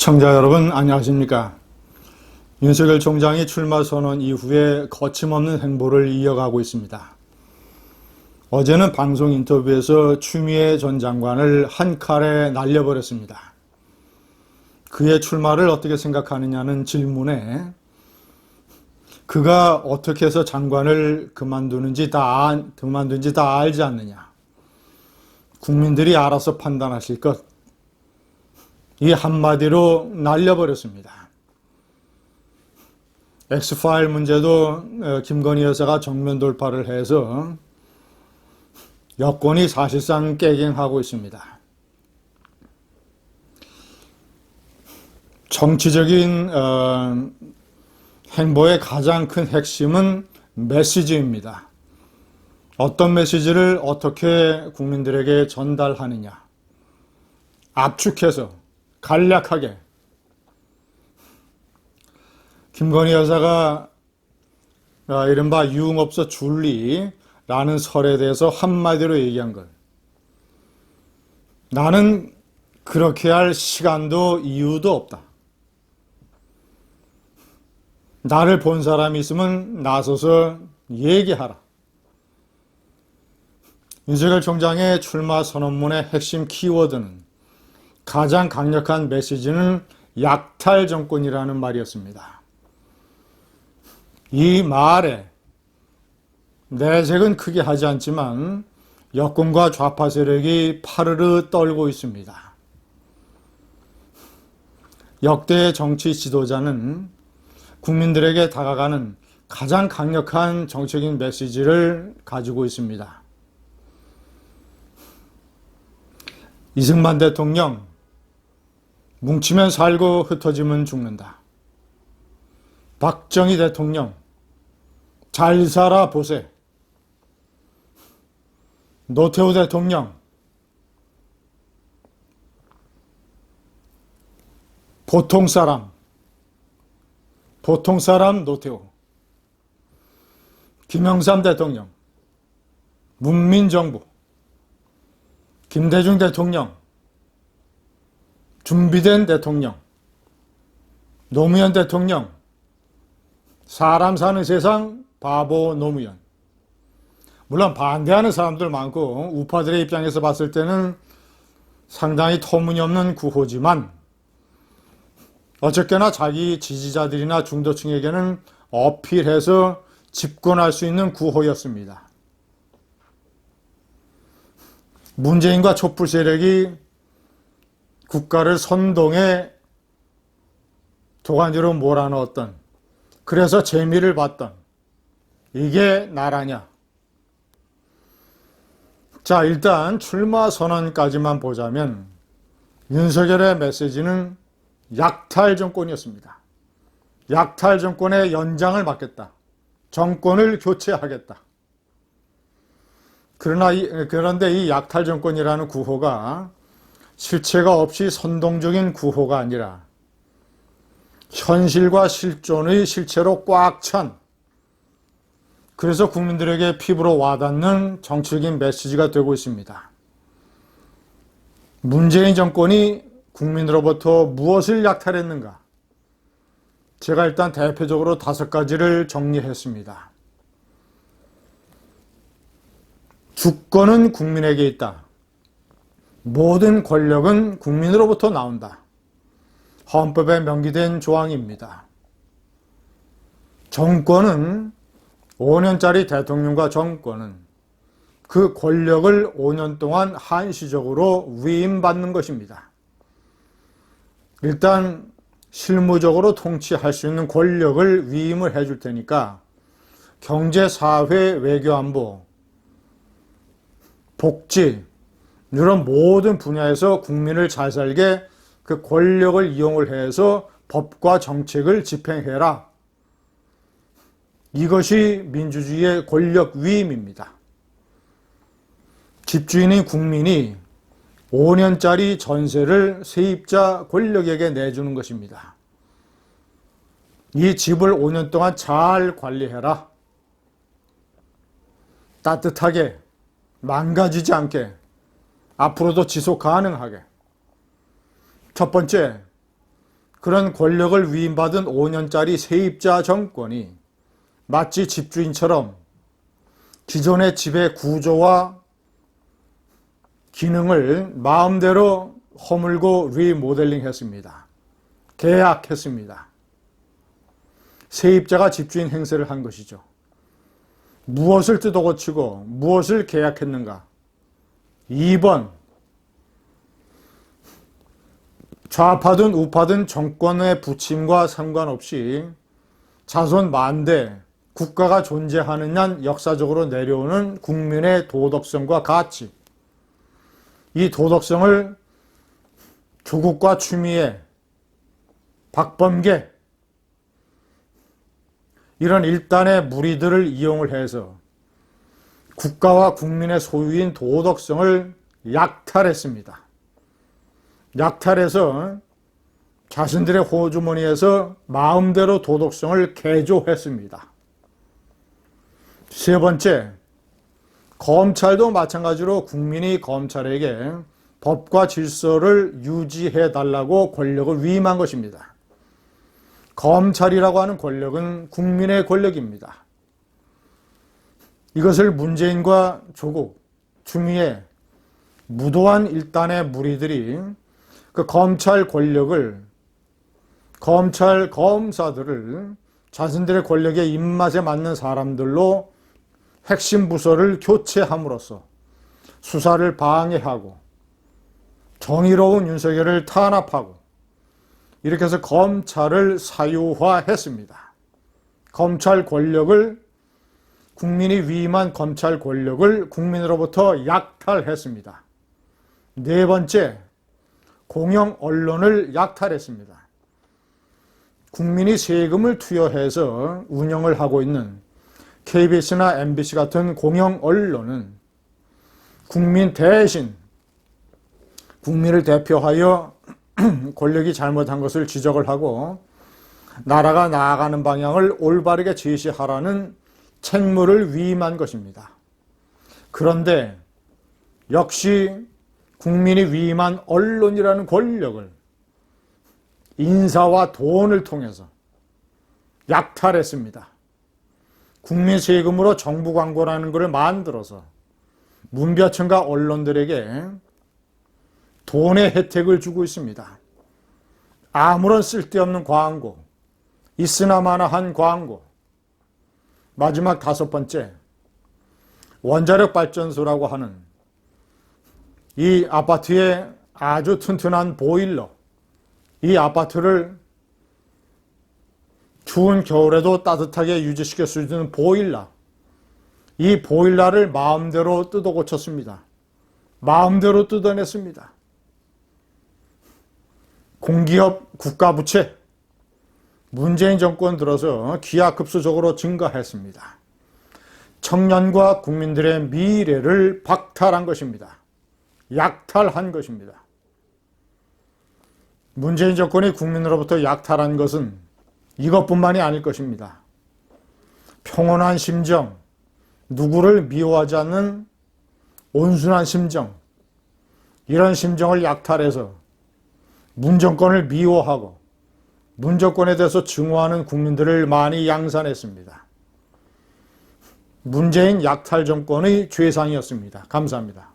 시청자 여러분 안녕하십니까 윤석열 총장이 출마 선언 이후에 거침없는 행보를 이어가고 있습니다. 어제는 방송 인터뷰에서 추미애 전 장관을 한 칼에 날려버렸습니다. 그의 출마를 어떻게 생각하느냐는 질문에 그가 어떻게 해서 장관을 그만두는지 다, 안- 그만둔지 다 알지 않느냐. 국민들이 알아서 판단하실 것. 이 한마디로 날려버렸습니다. 엑스파일 문제도 어, 김건희 여사가 정면 돌파를 해서 여권이 사실상 깨갱하고 있습니다. 정치적인 어, 행보의 가장 큰 핵심은 메시지입니다. 어떤 메시지를 어떻게 국민들에게 전달하느냐. 압축해서 간략하게 김건희 여사가 아, 이른바 유흥업소 줄리라는 설에 대해서 한마디로 얘기한 것. 나는 그렇게 할 시간도 이유도 없다. 나를 본 사람이 있으면 나서서 얘기하라. 윤석열 총장의 출마 선언문의 핵심 키워드는 가장 강력한 메시지는 약탈 정권이라는 말이었습니다. 이 말에 내색은 크게 하지 않지만 여권과 좌파 세력이 파르르 떨고 있습니다. 역대 정치 지도자는 국민들에게 다가가는 가장 강력한 정책인 메시지를 가지고 있습니다. 이승만 대통령, 뭉치면 살고 흩어지면 죽는다. 박정희 대통령, 잘 살아 보세. 노태우 대통령, 보통 사람, 보통 사람 노태우. 김영삼 대통령, 문민정부, 김대중 대통령, 준비된 대통령, 노무현 대통령, 사람 사는 세상 바보 노무현. 물론 반대하는 사람들 많고 우파들의 입장에서 봤을 때는 상당히 터무니없는 구호지만 어쨌거나 자기 지지자들이나 중도층에게는 어필해서 집권할 수 있는 구호였습니다. 문재인과 촛불 세력이 국가를 선동에 도가니로 몰아넣었던 그래서 재미를 봤던 이게 나라냐? 자, 일단 출마 선언까지만 보자면 윤석열의 메시지는 약탈 정권이었습니다. 약탈 정권의 연장을 맡겠다. 정권을 교체하겠다. 그러나 이, 그런데 이 약탈 정권이라는 구호가 실체가 없이 선동적인 구호가 아니라 현실과 실존의 실체로 꽉 찬 그래서 국민들에게 피부로 와닿는 정치적인 메시지가 되고 있습니다. 문재인 정권이 국민으로부터 무엇을 약탈했는가? 제가 일단 대표적으로 다섯 가지를 정리했습니다. 주권은 국민에게 있다. 모든 권력은 국민으로부터 나온다. 헌법에 명기된 조항입니다. 정권은 5년짜리 대통령과 정권은 그 권력을 5년 동안 한시적으로 위임받는 것입니다. 일단 실무적으로 통치할 수 있는 권력을 위임을 해줄 테니까 경제, 사회, 외교, 안보, 복지 이런 모든 분야에서 국민을 잘 살게 그 권력을 이용을 해서 법과 정책을 집행해라. 이것이 민주주의의 권력 위임입니다. 집주인인 국민이 5년짜리 전세를 세입자 권력에게 내주는 것입니다. 이 집을 5년 동안 잘 관리해라. 따뜻하게, 망가지지 않게, 앞으로도 지속 가능하게. 첫 번째, 그런 권력을 위임받은 5년짜리 세입자 정권이 마치 집주인처럼 기존의 집의 구조와 기능을 마음대로 허물고 리모델링 했습니다. 계약했습니다. 세입자가 집주인 행세를 한 것이죠. 무엇을 뜯어고치고 무엇을 계약했는가? 2번. 좌파든 우파든 정권의 부침과 상관없이 자손 만대 국가가 존재하는 한 역사적으로 내려오는 국민의 도덕성과 가치. 이 도덕성을 조국과 추미애 박범계 이런 일단의 무리들을 이용을 해서 국가와 국민의 소유인 도덕성을 약탈했습니다. 약탈해서 자신들의 호주머니에서 마음대로 도덕성을 개조했습니다. 세 번째, 검찰도 마찬가지로 국민이 검찰에게 법과 질서를 유지해 달라고 권력을 위임한 것입니다. 검찰이라고 하는 권력은 국민의 권력입니다. 이것을 문재인과 조국, 추미애, 무도한 일단의 무리들이 그 검찰 권력을 검찰 검사들을 자신들의 권력의 입맛에 맞는 사람들로 핵심 부서를 교체함으로써 수사를 방해하고 정의로운 윤석열을 탄압하고 이렇게 해서 검찰을 사유화했습니다. 검찰 권력을 국민이 위임한 검찰 권력을 국민으로부터 약탈했습니다. 네 번째, 공영 언론을 약탈했습니다. 국민이 세금을 투여해서 운영을 하고 있는 KBS나 MBC 같은 공영 언론은 국민 대신 국민을 대표하여 권력이 잘못한 것을 지적을 하고 나라가 나아가는 방향을 올바르게 제시하라는 책무를 위임한 것입니다. 그런데 역시 국민이 위임한 언론이라는 권력을 인사와 돈을 통해서 약탈했습니다. 국민 세금으로 정부 광고라는 것을 만들어서 문벼천과 언론들에게 돈의 혜택을 주고 있습니다. 아무런 쓸데없는 광고, 있으나마나한 광고. 마지막 다섯 번째, 원자력 발전소라고 하는 이 아파트의 아주 튼튼한 보일러, 이 아파트를 추운 겨울에도 따뜻하게 유지시킬 수 있는 보일러, 이 보일러를 마음대로 뜯어 고쳤습니다. 마음대로 뜯어냈습니다. 공기업 국가부채 문재인 정권 들어서 기하급수적으로 증가했습니다. 청년과 국민들의 미래를 박탈한 것입니다. 약탈한 것입니다. 문재인 정권이 국민으로부터 약탈한 것은 이것뿐만이 아닐 것입니다. 평온한 심정, 누구를 미워하지 않는 온순한 심정, 이런 심정을 약탈해서 문정권을 미워하고 문정권에 대해서 증오하는 국민들을 많이 양산했습니다. 문재인 약탈 정권의 죄상이었습니다. 감사합니다.